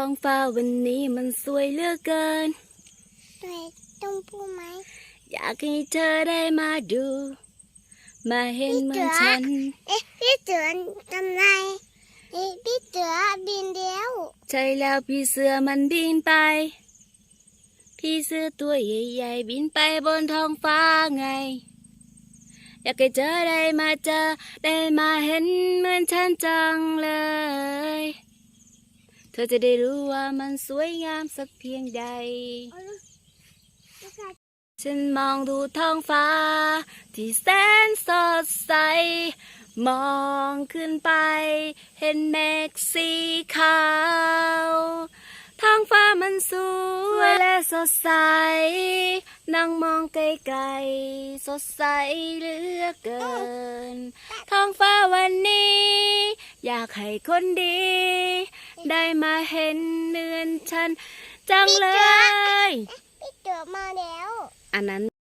ท้องฟ้าวันนี้มันสวยเหลือเกินด้วยต้องพูดไหม อยากให้เธอได้มาดู มาเห็นเหมือนฉัน เอ๊ะพี่เตือนทำไรเอ๊ะพี่เตือบินเดียว ใช่แล้วพี่เสือมันบินไป พี่เสือตัวใหญ่ๆบินไปบนท้องฟ้าไง อยากให้เธอได้มาเจอ ได้มาเห็นเหมือนฉันจังเลยเธอจะได้รู้ว่ามันสวยงามสักเพียงใด ฉันมองดูท้องฟ้า ที่แสนสดใส มองขึ้นไป เห็นเมฆสีขาว ท้องฟ้ามันสวยและสดใส นั่งมองไกลๆ สดใสเหลือเกิน ท้องฟ้าวันนี้ อยากให้คนดี ได้มาเห็นเหมือนฉันจังเลย พี่เตือมาแล้ว อันนั้น